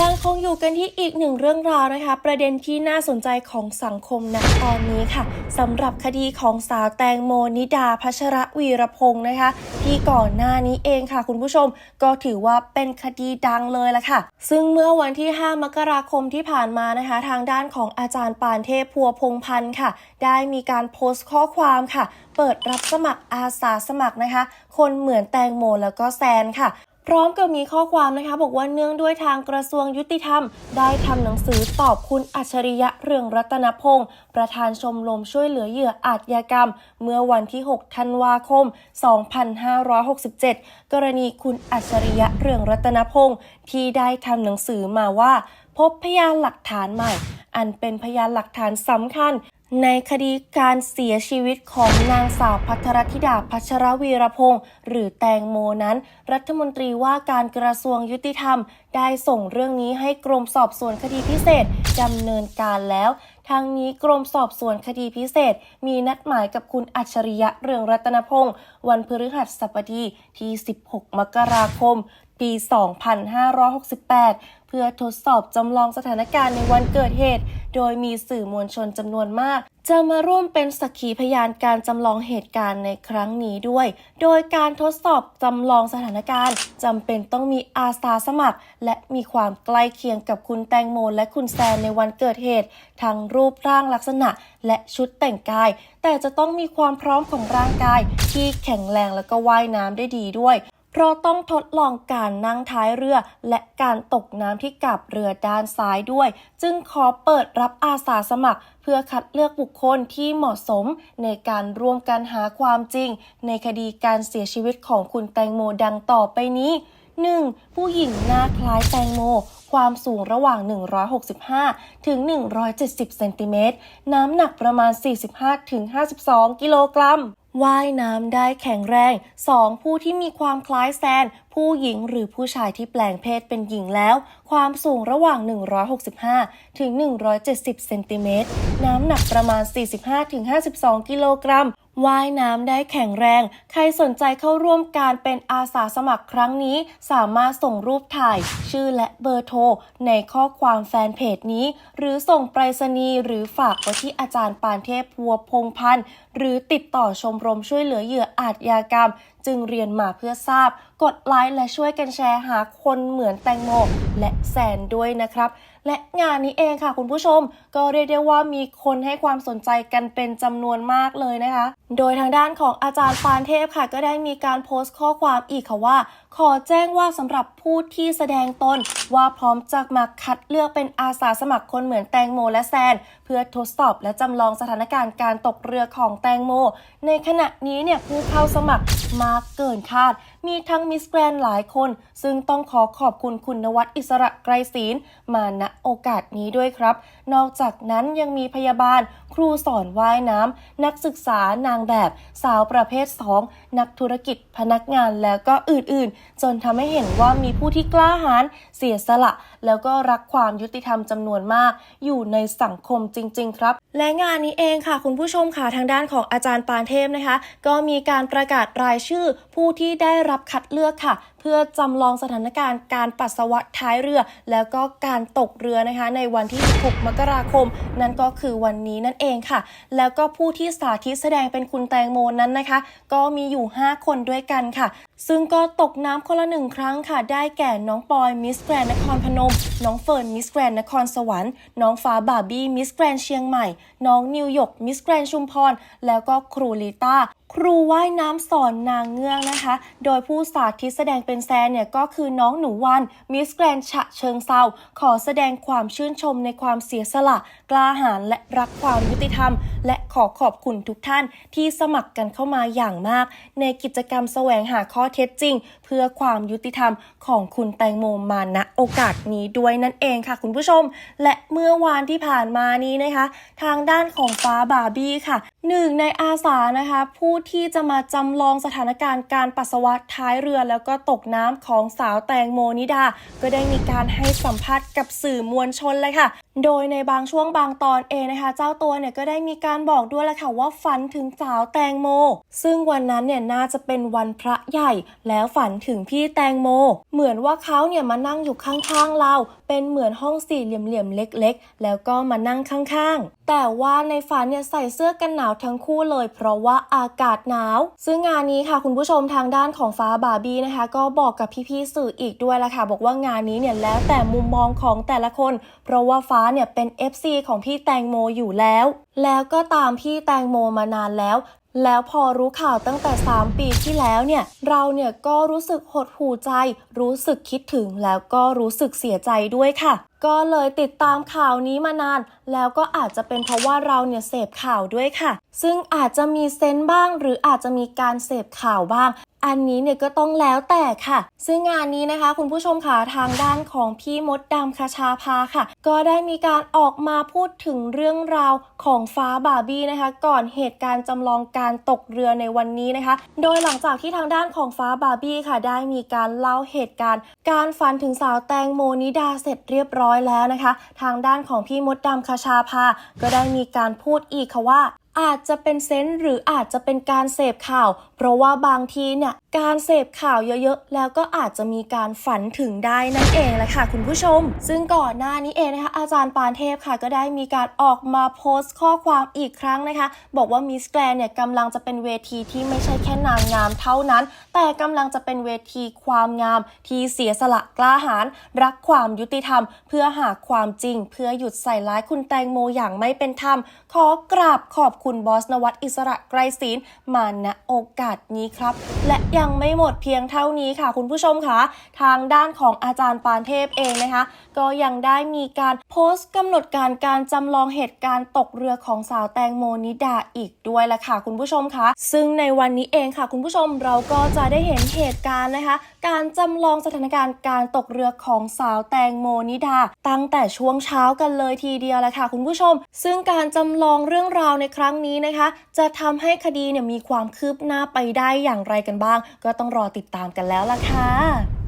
ยังคงอยู่กันที่อีกหนึ่งเรื่องราวนะคะ ประเด็นที่น่าสนใจของสังคมณตอนนี้ค่ะสำหรับคดีของสาวแตงโมนิดาพัชระวีรพงศ์นะคะ ที่ก่อนหน้านี้เองค่ะ คุณผู้ชมก็ถือว่าเป็นคดีดังเลยละค่ะ ซึ่งเมื่อวันที่ 5 มกราคมที่ผ่านมานะคะ ทางด้านของอาจารย์ปานเทพพัวพงพันธ์ค่ะ ได้มีการโพสต์ข้อความค่ะ เปิดรับสมัครอาสาสมัครนะคะ คนเหมือนแตงโมแล้วก็แซนค่ะ พร้อมกับมีข้อความนะคะบอกว่าเนื่องด้วยทางกระทรวงยุติธรรม ได้ทำหนังสือตอบคุณอัจฉริยะเรืองรัตนพงศ์ประธานชมรมช่วยเหลือเหยื่ออาชญากรรม เมื่อวันที่ 6 ธันวาคม 2567 กรณีคุณอัจฉริยะเรืองรัตนพงศ์ที่ได้ทำหนังสือมาว่า พบพยานหลักฐานใหม่ อันเป็นพยานหลักฐานสำคัญ ในคดีการเสียชีวิตของนางสาวพัทรธิดาพัชรวีรพงศ์หรือแตงโมนั้น รัฐมนตรีว่าการกระทรวงยุติธรรม ได้ส่งเรื่องนี้ให้กรมสอบสวนคดีพิเศษดำเนินการแล้วทางนี้กรมสอบสวนคดีพิเศษ มีนัดหมายกับคุณอัจฉริยะเรืองรัตนพงศ์วันพฤหัสบดีที่ 16 มกราคม ปี 2568 เพื่อทดสอบจำลองสถานการณ์ในวันเกิดเหตุ โดยมีสื่อมวลชนจำนวนมาก จะมาร่วมเป็นสักขีพยานการจำลองเหตุการณ์ในครั้งนี้ด้วย โดยการทดสอบจำลองสถานการณ์จำเป็นต้องมีอาสาสมัคร และมีความใกล้เคียงกับคุณแตงโมและคุณแซนในวันเกิดเหตุ ทั้งรูปร่างลักษณะและชุดแต่งกาย แต่จะต้องมีความพร้อมของร่างกายที่แข็งแรงและก็ว่ายน้ำได้ดีด้วย เพราะต้องทดลองการนั่งท้ายเรือ และการตกน้ำที่กับเรือด้านซ้ายด้วย จึงขอเปิดรับอาสาสมัคร เพื่อคัดเลือกบุคคลที่เหมาะสม ในการร่วมกันหาความจริง ในคดีการเสียชีวิตของคุณแตงโมดังต่อไปนี้ 1. ผู้หญิงหน้าคล้ายแตงโม ความสูงระหว่าง 165 ถึง 170 เซนติเมตร น้ำหนักประมาณ 45 ถึง 52 กิโลกรัม ว่ายน้ำได้แข็งแรง 2. ผู้ที่มีความคล้ายแซน ผู้หญิงหรือผู้ชายที่แปลงเพศเป็นหญิงแล้ว ความสูงระหว่าง 165 ถึง 170 เซนติเมตร น้ำหนักประมาณ 45ถึง52 กิโลกรัม ว่ายน้ำได้แข็งแรง ใครสนใจเข้าร่วมการเป็นอาสาสมัครครั้งนี้ สามารถส่งรูปถ่าย ชื่อและเบอร์โทร ในข้อความแฟนเพจนี้ หรือส่งไปรษณีย์หรือฝากไว้ที่อาจารย์ปานเทพพัวพงพันธ์ หรือติดต่อชมรมช่วยเหลือเหยื่ออาชญากรรม จึงเรียนมาเพื่อทราบ กดไลค์และช่วยกันแชร์หาคนเหมือนแตงโมและแสนด้วยนะครับ และงานนี้เองค่ะคุณผู้ชม ก็เรียกได้ว่ามีคนให้ความสนใจกันเป็นจำนวนมากเลยนะคะ โดยทางด้านของอาจารย์ปานเทพค่ะ ก็ได้มีการโพสต์ข้อความอีกค่ะว่า ขอแจ้งว่าสำหรับผู้ที่แสดงตน ว่าพร้อมจะมาคัดเลือกเป็นอาสาสมัครคนเหมือนแตงโมและแซน เพื่อทดสอบและจำลองสถานการณ์การตกเรือของแตงโม ในขณะนี้เนี่ยผู้เข้าสมัครมากเกินคาด มีทั้งมิสแกรนหลายคน ซึ่งต้องขอขอบคุณคุณนวัดอิสระไกรศีลมาณโอกาสนี้ด้วยครับ นอกจากนั้นยังมีพยาบาล ครูสอนว่ายน้ำ นักศึกษานางแบบ สาวประเภท 2 นักธุรกิจพนักงานแล้วก็อื่นๆ จนทำให้เห็นว่ามีผู้ที่กล้าหาญเสียสละ แล้วก็รักความยุติธรรมจำนวนมาก อยู่ในสังคมจริง ๆ ครับ และงานนี้เองค่ะ คุณผู้ชมค่ะทางด้านของอาจารย์ปานเทพนะคะ ก็มีการประกาศรายชื่อผู้ที่ได้รับคัดเลือกค่ะ เพื่อจำลองสถานการณ์การปัสสาวะท้ายเรือ แล้วก็การตกเรือนะคะ ในวันที่ 16 มกราคม นั่นก็คือวันนี้นั่นเองค่ะ แล้วก็ผู้ที่สาธิตแสดงเป็นคุณแตงโมนั้นนะคะ ก็มีอยู่ 5 คนด้วยกันค่ะ ซึ่งก็ตกน้ำคนละหนึ่งครั้งค่ะ ได้แก่น้องปอยมิสแกรนนครพนม น้องเฟิร์นมิสแกรนนครสวรรค์น้องฟ้าบาร์บี้มิสแกรนเชียงใหม่น้องนิวยกมิสแกรนชุมพร แล้วก็ครูลิต้า ครูว่ายน้ำสอนนางเงือกนะคะ โดยผู้สาธิตแสดงเป็นแซนเนี่ยก็คือน้องหนูวันมิสแกรนฉะเชิงเซาขอแสดงความชื่นชมในความเสียสละ กล้าหาญและรักความยุติธรรม และขอขอบคุณทุกท่านที่สมัครกันเข้ามาอย่างมาก ในกิจกรรมแสวงหาข้อเท็จจริง เพื่อความยุติธรรมของคุณแตงโมมาณโอกาสนี้ด้วยนั่นเองค่ะ คุณผู้ชม และเมื่อวานที่ผ่านมานี้นะคะ ทางด้านของฟ้าบาร์บี้ค่ะหนึ่งในอาสานะคะผู้ที่จะมาจำลองสถานการณ์การปัสสาวะท้ายเรือแล้วก็ตกน้ำของสาวแตงโมนิดา ก็ได้มีการให้สัมภาษณ์กับสื่อมวลชนเลยค่ะ โดยในบางช่วงบางตอนเองนะคะ เจ้าตัวเนี่ยก็ได้มีการบอกด้วยแหละค่ะว่าฝันถึงสาวแตงโม ซึ่งวันนั้นเนี่ยน่าจะเป็นวันพระใหญ่ แล้วฝันถึงพี่แตงโม เหมือนว่าเขาเนี่ยมานั่งอยู่ข้างๆเรา เป็นเหมือนห้องสี่เหลี่ยมๆเล็ก ๆ แล้วก็มานั่งข้างๆ แต่ว่าในฝันเนี่ยใส่เสื้อกันหนาวทั้งคู่เลย เพราะว่าอากาศหนาว ซึ่งงานนี้ค่ะคุณผู้ชมทางด้านของฟ้าบาร์บี้นะคะ ก็บอกกับพี่ๆสื่ออีกด้วยละค่ะ บอกว่างานนี้เนี่ยแล้วแต่มุมมองของแต่ละคน เพราะว่าฟ้าเนี่ยเป็น FC ของพี่แตงโมอยู่แล้ว แล้วก็ตามพี่แตงโมมานานแล้ว แล้วพอรู้ข่าวตั้งแต่ 3 ปีที่แล้วเนี่ยเราเนี่ยก็รู้สึกหดหูใจ รู้สึกคิดถึงแล้วก็รู้สึกเสียใจด้วยค่ะ ก็เลยติดตามข่าวนี้มานาน แล้วก็อาจจะเป็นเพราะว่าเราเนี่ยเสพข่าวด้วยค่ะ ซึ่งอาจจะมีเซนบ้าง หรืออาจจะมีการเสพข่าวบ้าง อันนี้เนี่ยก็ต้องแล้วแต่ค่ะ ซึ่งงานนี้นะคะ คุณผู้ชมค่ะทางด้านของพี่มดดำคชาภาค่ะ ก็ได้มีการออกมาพูดถึงเรื่องราวของฟ้าบาร์บี้นะคะ ก่อนเหตุการณ์จำลองการตกเรือในวันนี้นะคะ โดยหลังจากที่ทางด้านของฟ้าบาร์บี้ค่ะ ได้มีการเล่าเหตุการณ์ การฝันถึงสาวแตงโมนิดาเสร็จเรียบร้อยแล้วนะคะ ทางด้านของพี่มดดำคชาภาก็ได้มีการพูดอีกค่ะว่า อาจจะเป็นเซนส์หรืออาจจะเป็นการเสพข่าว เพราะว่าบางทีเนี่ยการเสพข่าวเยอะๆ แล้วก็อาจจะมีการฝันถึงได้นั่นเองแหละค่ะคุณผู้ชม ซึ่งก่อนหน้านี้เองนะคะอาจารย์ปานเทพค่ะ ก็ได้มีการออกมาโพสต์ข้อความอีกครั้งนะคะ บอกว่ามิสแกรนเนี่ยกำลังจะเป็นเวทีที่ไม่ใช่แค่นางงามเท่านั้น แต่กำลังจะเป็นเวทีความงามที่เสียสละกล้าหาญรักความยุติธรรม เพื่อหาความจริง เพื่อหยุดใส่ร้ายคุณแตงโมอย่างไม่เป็นธรรมขอกราบขอบคุณบอสนวัตอิสระไกรศีลมาณโอกาสนี้ครับ และยังไม่หมดเพียงเท่านี้ค่ะ คุณผู้ชมคะทางด้านของอาจารย์ปานเทพเองนะคะ ก็ยังได้มีการโพสต์กำหนดการการจำลองเหตุการณ์ตกเรือของสาวแตงโมนิดาอีกด้วยละค่ะ คุณผู้ชมคะ ซึ่งในวันนี้เองค่ะ คุณผู้ชมเราก็จะได้เห็นเหตุการณ์นะคะ การจำลองสถานการณ์การตกเรือของสาวแตงโมนิดา ตั้งแต่ช่วงเช้ากันเลยทีเดียวแหละค่ะ คุณผู้ชม ซึ่งการจำลองเรื่องราวในครั้ง้งนี้นะคะ จะทำให้คดีเนี่ยมีความคืบหน้าไปได้อย่างไรกันบ้าง ก็ต้องรอติดตามกันแล้วล่ะค่ะ